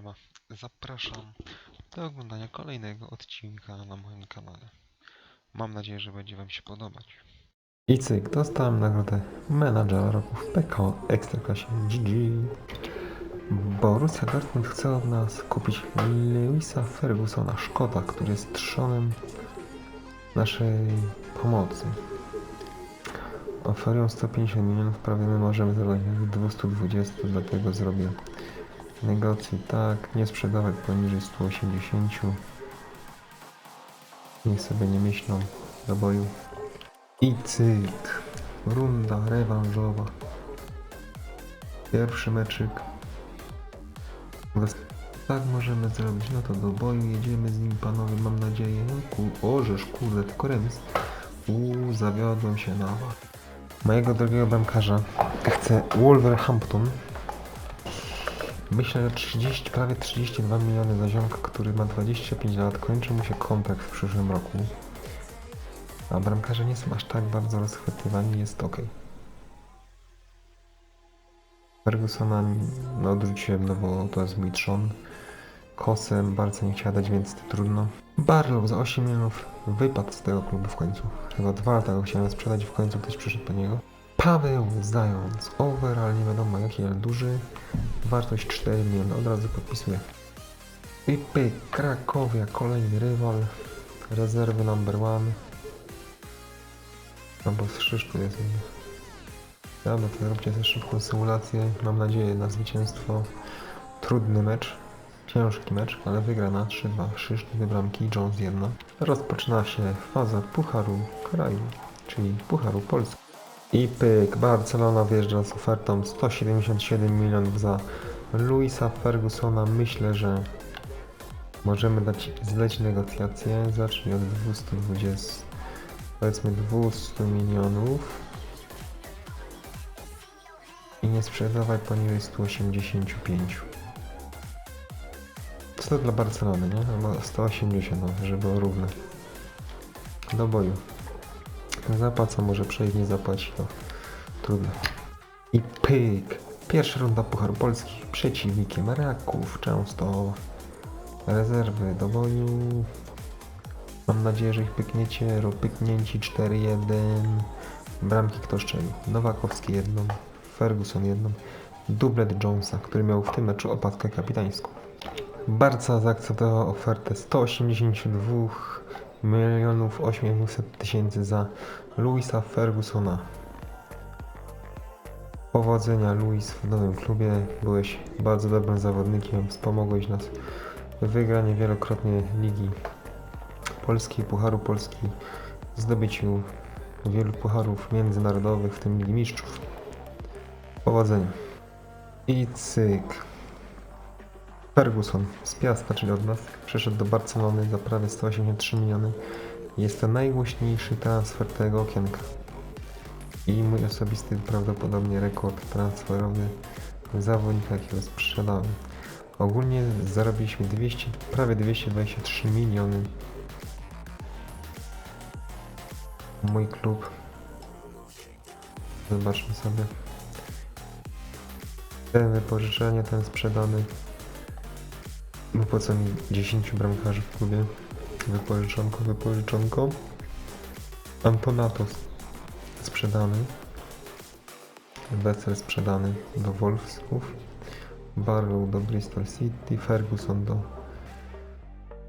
Siema. Zapraszam do oglądania kolejnego odcinka na moim kanale. Mam nadzieję, że będzie Wam się podobać. I cyk, dostałem nagrodę menadżera roku w PK Ekstraklasie GG. Borussia Dortmund chce od nas kupić Lewisa Fergusona, Szkota, który jest trzonem naszej pomocy. Oferują 150 milionów, prawie my możemy zrobić 220, dlatego zrobię negocje tak, nie sprzedawać poniżej 180. Niech sobie nie myślą do boju. I cyk. Runda rewanżowa. Pierwszy meczyk. Tak możemy zrobić. No to do boju jedziemy z nim panowie, mam nadzieję. No ku... Ożeż, kurde, tylko remis. Uuu, zawiodłem się na. Mojego drogiego bramkarza chcę Wolverhampton. Myślę, że 30, prawie 32 miliony za ziomka, który ma 25 lat. Kończy mu się kontrakt w przyszłym roku. A bramkarze nie są aż tak bardzo rozchwytywani, jest ok. Fergusona no, odrzuciłem, no bo to jest mój trzon. Kosem bardzo nie chciała dać, więc trudno. Barlow za 8 milionów wypadł z tego klubu w końcu. Chyba dwa lata go chciałem sprzedać, w końcu ktoś przyszedł po niego. Paweł Zając, over, ale nie wiadomo jaki, ale duży. Wartość 4 miliony, od razu podpisuję. Pipy Krakowia, kolejny rywal. Rezerwy number one. No bo z Krzysztu jest inny. Dobra, to sobie szybką symulację. Mam nadzieję na zwycięstwo. Trudny mecz. Ciężki mecz, ale wygrana 3-2. Krzysztof dwie bramki, Jones jedna. Rozpoczyna się faza Pucharu Kraju, czyli Pucharu Polski. I pyk, Barcelona wjeżdża z ofertą 177 milionów za Luisa Fergusona. Myślę, że możemy dać zleć negocjacje. Zacznij od 220 powiedzmy 200 milionów i nie sprzedawaj poniżej 185. Co to dla Barcelony, nie? Albo 180, no, żeby było równe. Do boju. Zapłaca może przejść, nie zapłaci, to trudno. I pyk! Pierwsza runda Pucharu Polski. Przeciwnikiem Raków Częstochowa. Rezerwy do boju. Mam nadzieję, że ich pykniecie. Pyknięci 4-1. Bramki kto strzelił? Nowakowski jedną, Ferguson jedną. Dublet Jonesa, który miał w tym meczu opaskę kapitańską. Barca zaakceptował ofertę 182 milionów 800 tysięcy za Luisa Fergusona. Powodzenia Luis w nowym klubie. Byłeś bardzo dobrym zawodnikiem. Wspomogłeś nas w wygraniu wielokrotnie Ligi Polskiej, Pucharu Polski, zdobyciu wielu pucharów międzynarodowych, w tym Ligi Mistrzów. Powodzenia. I cyk. Ferguson z Piasta, czyli od nas, przeszedł do Barcelony za prawie 183 miliony. Jest to najgłośniejszy transfer tego okienka. I mój osobisty prawdopodobnie rekord transferowy zawodnika, jakiego sprzedałem. Ogólnie zarobiliśmy 200, prawie 223 miliony mój klub. Zobaczmy sobie. Ten wypożyczenie, ten sprzedany. Wypłaca mi 10 bramkarzy w klubie. Wypożyczonko, wypożyczonko. Antonatos sprzedany. Wessel sprzedany do Wolfsków. Barlow do Bristol City. Ferguson do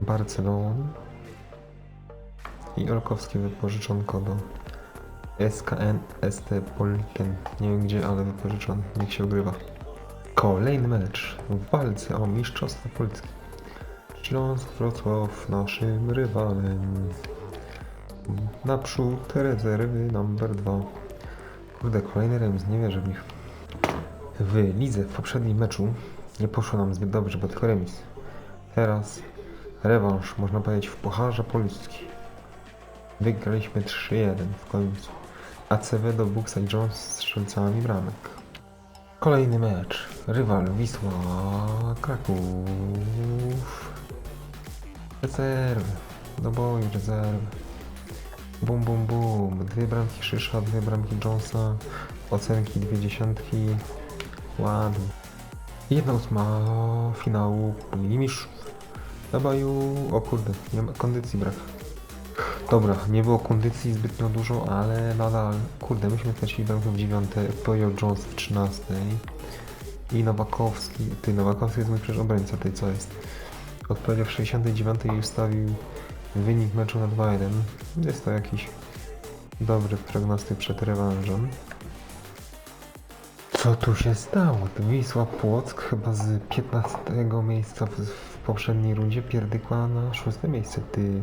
Barcelony. I Olkowski wypożyczonko do SKN ST Polten. Nie wiem gdzie, ale wypożyczony. Niech się ogrywa. Kolejny mecz w walce o Mistrzostwo Polski. Śląsk Wrocław naszym rywalem. Naprzód rezerwy numer 2. Kurde, kolejny remis, nie wierzę w nich. W lidze w poprzednim meczu nie poszło nam zbyt dobrze, bo tylko remis. Teraz rewanż, można powiedzieć, w Pucharze Polski. Wygraliśmy 3-1 w końcu. ACW do Buksa i Jones z strzelcami bramek. Kolejny mecz. Rywal Wisła Kraków. Rezerwy. Do boju. Bum bum bum. Dwie bramki Szysza, dwie bramki Jonesa. Ocenki dwie dziesiątki. Ładnie. Jedna ósma finału Ligi Mistrzów. O kurde, nie ma kondycji brak. Dobra, nie było kondycji zbytnio dużo, ale nadal, kurde, myśmy tracili bramkę w dziewiątej, Pojo Jones w 13 i Nowakowski, ty Nowakowski jest mój przecież obrońca, ty co jest? Odpowiedział w 69 i ustawił wynik meczu na 2-1. Jest to jakiś dobry prognostyk przed rewanżem. Co tu się stało? Wisła Płock chyba z 15 miejsca w, w poprzedniej rundzie pierdykła na szóste miejsce, ty.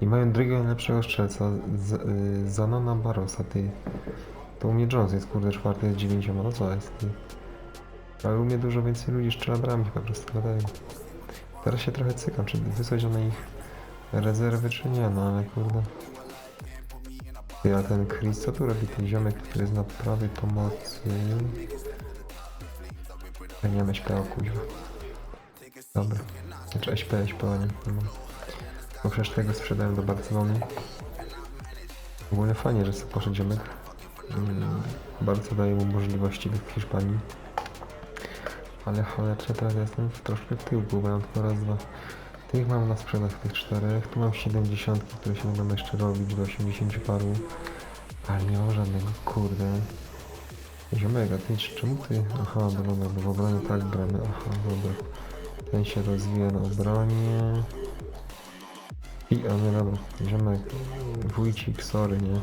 I mają drugiego najlepszego strzelca, z, y, Zanona Barosa, ty. To u mnie Jones jest, kurde, czwarty z dziewięcioma, no co jest, ty. Ale u mnie dużo więcej ludzi strzela bramki po prostu, dlatego. Teraz się trochę cykam, czy wysłać na ich rezerwy, czy nie, no ale kurde. Ty, a ten Chris, co tu robi ten ziomek, który jest na prawej pomocy? Ja nie mam śpiewał, kuźwa. Dobra. Znaczy SP, SP, nie. nie. Bo przecież tego sprzedałem do Barcelony. W ogóle fajnie, że sobie poszedł ziomek. Mm, bardzo daje mu możliwości w Hiszpanii. Ale cholernie teraz jestem troszkę w tyłku, bo mam tylko raz, dwa. Tych mam na sprzedaż, tych czterech. Tu mam 70, które się będą jeszcze robić do 80 paru. Ale nie mam żadnego, kurde. Ziomek, a ty czemu ty? Aha, dobra, bo w obronie tak bramy. Aha, dobra. Ten się rozwija na obronie. I, a nie dobra, ziomek, wójcik, sorry, nie?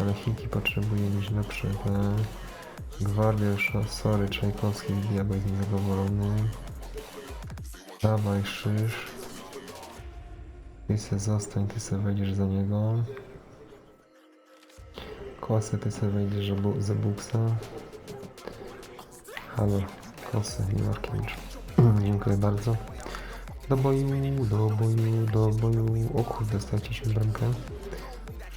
Ale Hiki potrzebuje mieć lepsze te... Gwardiusz, sorry, Czajkowski, diabeł jest niezadowolony. Dawaj, szysz. Ty se zostań, ty se wejdziesz za niego. Kosy, ty se wejdziesz za bu- za buksa. Halo, kosy, Iwakiewicz. Dziękuję bardzo. Do boju, do boju, do boju. O kurde, straciliśmy bramkę.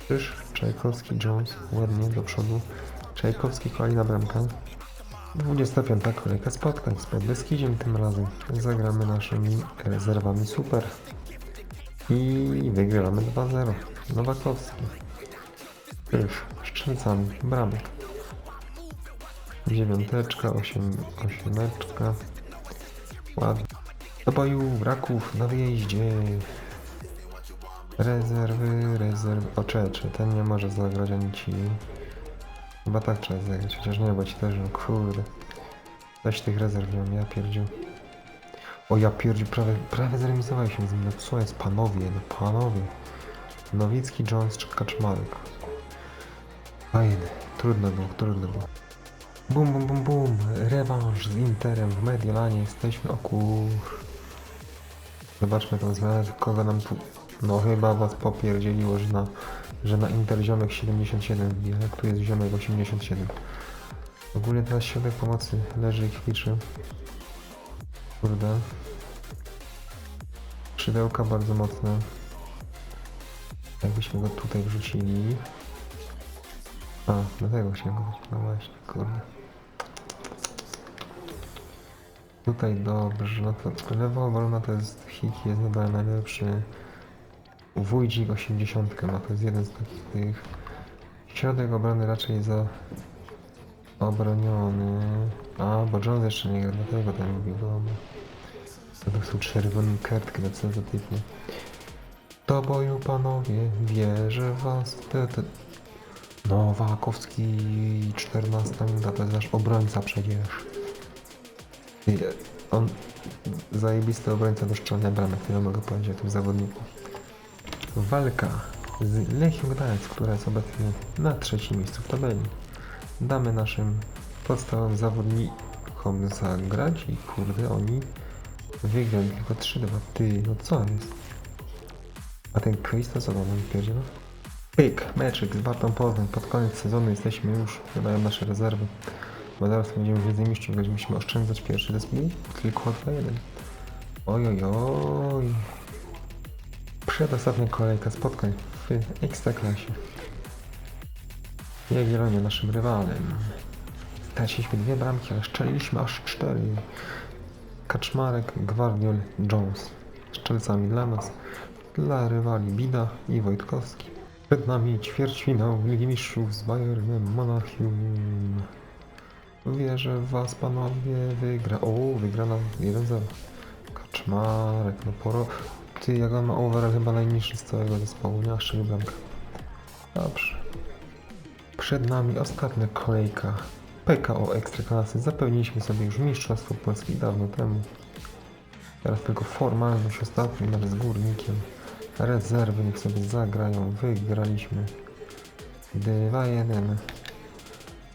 Szysz, Czajkowski, Jones, ładnie do przodu. Czajkowski, kolejna bramka. 25. kolejka spotkań z Podbeskidziem tym razem. Zagramy naszymi rezerwami super. I wygramy 2-0. Nowakowski. Już, strzelcami, bramek. Dziewiąteczka, osiem, osiemeczka. Ładnie. Do boju, Raków na wyjeździe. Rezerwy, rezerwy. O, cze, cze, ten nie może zagrać ani ci. Chyba tak trzeba zagrać, chociaż nie, bo ci też, no kurde. Weź tych rezerw mam, ja pierdziu. O ja pierdziu, prawie, prawie zremisowaliśmy z nim, no co jest, panowie, no panowie. Nowicki, Jones czy Kaczmarek. Fajny, trudno było, trudno było. Bum, bum, bum, bum, rewanż z Interem w Mediolanie, jesteśmy, o kur... Zobaczmy tą zmianę, kogo nam tu... No chyba was popierdzieliło, że na, że na Inter ziomek 77 wbija, jak tu jest ziomek 87. Ogólnie teraz środek pomocy leży i kwiczy. Kurde. Skrzydełka bardzo mocne. Jakbyśmy go tutaj wrzucili. A, dlatego się go No właśnie, kurde. Tutaj dobrze, no to lewa obrona to jest Hiki, jest nadal najlepszy. Wójcik 80 ma, to jest jeden z takich tych. Środek obrony raczej za obroniony. A, bo Jones jeszcze nie gra, dlatego tam mówił, dobra. To dostał czerwoną kartkę na co za typnie. Do boju panowie, wierzę was. Te, te. Nowakowski, 14 minuta, to jest nasz obrońca przecież. On, zajebisty obrońca do strzelania bramek, tyle mogę powiedzieć o tym zawodniku. Walka z Lechią Gdańsk, która jest obecnie na trzecim miejscu w tabeli. Damy naszym podstawowym zawodnikom zagrać i kurde, oni wygrali tylko 3-2. Ty, no co jest? A ten Chris to co on pierdziela? Pyk, meczyk z Bartą Poznań. Pod koniec sezonu jesteśmy już, wydają nasze rezerwy. Bo zaraz będziemy więcej mistrzów, będziemy oszczędzać pierwszy zespół. Tylko 2-1. Oj, oj, oj. Przedostatnia kolejka spotkań w Ekstraklasie. Jagiellonia naszym rywalem. Straciliśmy dwie bramki, ale szczeliliśmy aż cztery. Kaczmarek, Gwardiol, Jones. Strzelcami dla nas, dla rywali Bida i Wojtkowski. Przed nami ćwierćfinał Ligi Mistrzów z Bayernem Monachium. Wierzę w was, panowie, wygra. O, wygrana 1-0. Kaczmarek, no poro... Ty, jak on ma overall chyba najniższy z całego zespołu, nie? Strzelił bramkę. Dobrze. Przed nami ostatnia kolejka. PKO Ekstraklasy. Zapewniliśmy sobie już Mistrzostwo Polski dawno temu. Teraz tylko formalność ostatni, nawet z Górnikiem. Rezerwy niech sobie zagrają. Wygraliśmy. 2-1.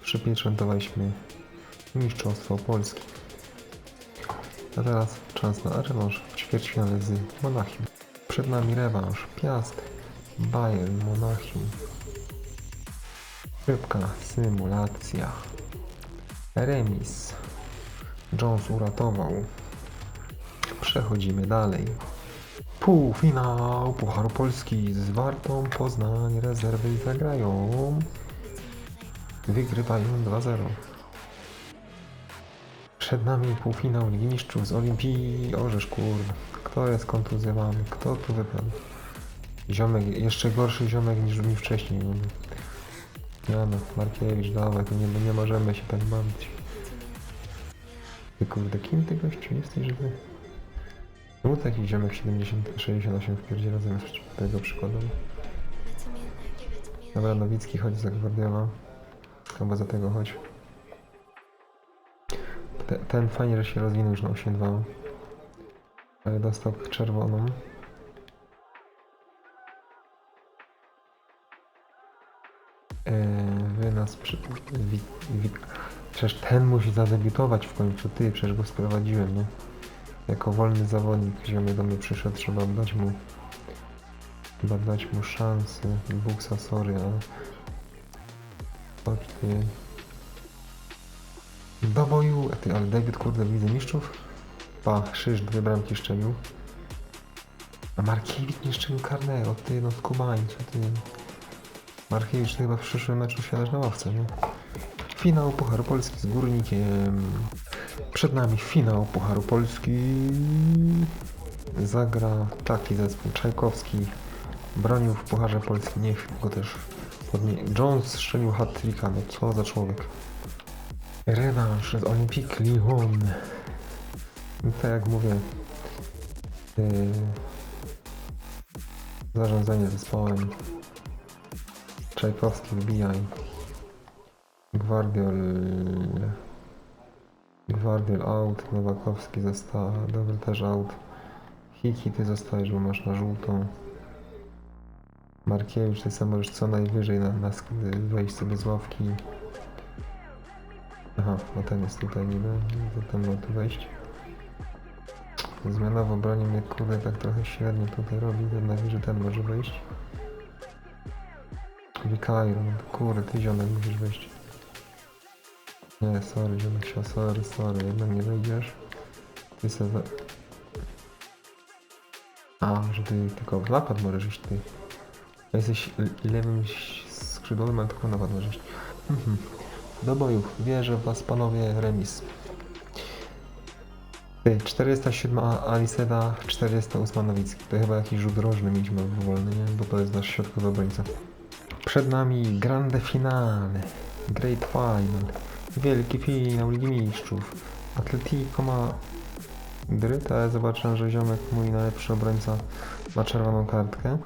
Przypieczętowaliśmy Mistrzostwo Polski. A teraz czas na rewanż w ćwierćfinale z Monachium. Przed nami rewanż Piast, Bayern, Monachium. Szybka symulacja. Remis. Jones uratował. Przechodzimy dalej. Półfinał Pucharu Polski z Wartą Poznań. Rezerwy zagrają. Wygrywają 2-0. Przed nami półfinał Ligi Mistrzów z Olimpii. Orzesz kurde. Kto jest kontuzjowany? Kto tu wypadł? Ziomek, jeszcze gorszy ziomek niż mi wcześniej. No. Ja no, Markiewicz, dawaj, to nie, nie możemy się tak bawić. Ty kurde, kim ty gościu jesteś, żeby... Czemu taki ziomek 70, 68 wpierdziela zamiast tego przykładowo? Dobra, Nowicki, chodź za Guardiola. Albo za tego chodź. Te, ten fajnie, że się rozwinął już na 8-2. Ale dostał czerwoną. Eee, wy nas przy... Wi, wi, przecież ten musi zadebiutować w końcu, ty, przecież go sprowadziłem, nie? Jako wolny zawodnik, ziomy do mnie przyszedł, trzeba dać mu... Chyba dać mu szansę. Buksa, sorry, ale... Chodź ty. Do boju! Ty, ale debiut kurde w Lidze Mistrzów? Pa, Krzyż dwie bramki szczelił. A Markiewicz nie szczelił karnego, ty no skubańcu, ty. Markiewicz chyba w przyszłym meczu siadasz na ławce, nie? Finał Pucharu Polski z Górnikiem. Przed nami finał Pucharu Polski. Zagra taki zespół Czajkowski. Bronił w Pucharze Polski, niech go też podnie... Jones strzelił hat-tricka, no co za człowiek. Rewanż z Olympique Lyon. I tak jak mówię, yy, zarządzanie zespołem. Czajkowski wbijaj. Gwardiol. Gwardiol out. Nowakowski został. Dobry też out. Hiki ty zostajesz, bo masz na żółtą. Markiewicz, ty sam możesz co najwyżej na, na wejść sobie z ławki. Aha, no ten jest tutaj niby, ten ma tu wejść. Zmiana w obronie mnie kurde tak trochę średnio tutaj robi, jednak że ten może wejść. Wikairo, no to kurde, ty ziomek musisz wejść. Nie, sorry, ziomek się, sorry, sorry, jednak nie wejdziesz. Ty we... A, że ty tylko w napad możesz iść, ty. A Jesteś lewym skrzydłowym, ale tylko napad możesz iść. Do bojów. Wierzę w was, panowie, remis. Ty, 407 Aliseda, 408 Nowicki. To chyba jakiś rzut rożny mieliśmy wolny, nie? Bo to jest nasz środkowy obrońca. Przed nami grande finale. Great final. Wielki finał Ligi Mistrzów. Atletico ma Dryt, ale zobaczyłem, że ziomek, mój najlepszy obrońca, ma czerwoną kartkę.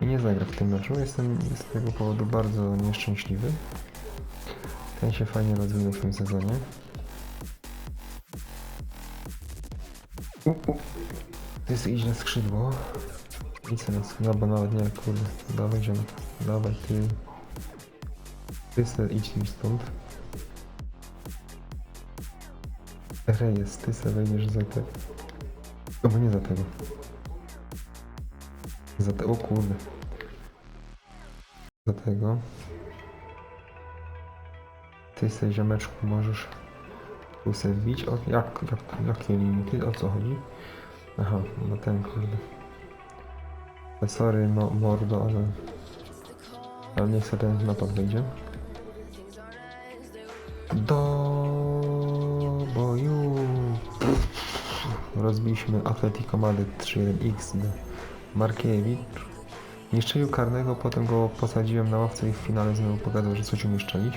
I nie zagra w tym meczu. Jestem z tego powodu bardzo nieszczęśliwy. Ten się fajnie rozwinął w tym sezonie. U, u. To jest iść na skrzydło. I co nas? No bo nawet nie, kurde. Dawaj ziomek. Dawaj ty. Ty se idź mi stąd. Reyes, ty se wejdziesz za te... Albo nie za tego. Za te... O kurde. Za tego. Ty se ziomeczku możesz tu se wbić. O, jak, jak, jakie limity? O co chodzi? Aha, no ten kurde. E, Sorry, no, mordo, ale... Ale niech sobie ten napad wejdzie. Do boju. Rozbiliśmy Atletico Madryt 3-1 XD. Markiewicz. Nie strzelił karnego, potem go posadziłem na ławce i w finale znowu pokazał, że coś umie strzelić.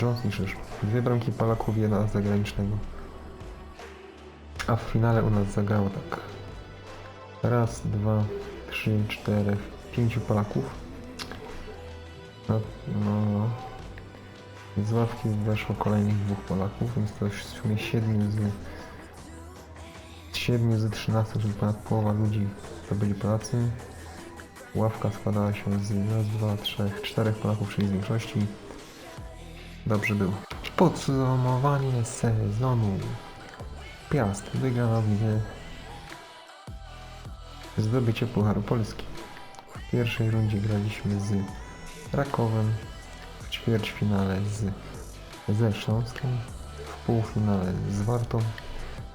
Jones i Szysz. Dwie bramki Polaków, jedna zagranicznego. A w finale u nas zagrało tak. Raz, dwa, trzy, cztery, pięciu Polaków. No, no, no. Z ławki weszło kolejnych dwóch Polaków, więc to w sumie siedmiu z... Siedmiu z 13, czyli ponad połowa ludzi to byli Polacy. Ławka składała się z raz, dwa, trzech, czterech Polaków, czyli z większości. Dobrze było. Podsumowanie sezonu. Piast wygrała w lidze zdobycie Pucharu Polski. W pierwszej rundzie graliśmy z Rakowem, w ćwierćfinale z ze Śląskiem, w półfinale z Wartą,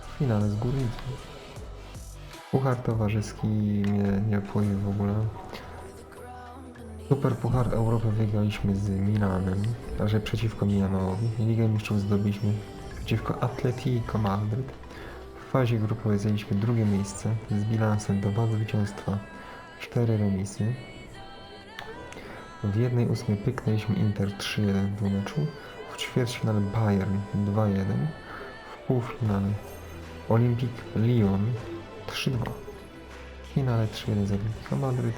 w finale z Górnikiem. Puchar towarzyski mnie nie obchodzi w ogóle. Super Puchar Europy wygraliśmy z Milanem, także przeciwko Milanowi. Ligę Mistrzów zdobyliśmy przeciwko Atletico Madryt. W fazie grupowej zajęliśmy drugie miejsce z bilansem do dwa zwycięstwa, cztery remisy. W jednej ósmej pyknęliśmy Inter 3-1 w meczu, w ćwierćfinale Bayern 2-1, w półfinale Olympique Lyon 3-2, w finale 3-1 z Atletico Madryt.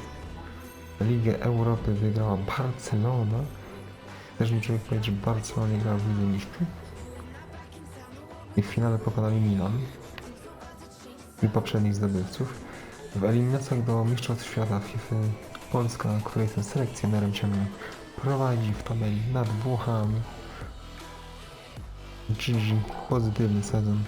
Ligę Europy wygrała Barcelona. Też człowiek powiedzieć, że Barcelona nie grała w Lidze Mistrzów. I w finale pokonali Milan i poprzednich zdobywców. W eliminacjach do Mistrzostw Świata FIFA Polska, której jestem selekcjonerem ciągle, prowadzi w tabeli nad Włochami. GG, pozytywny sezon.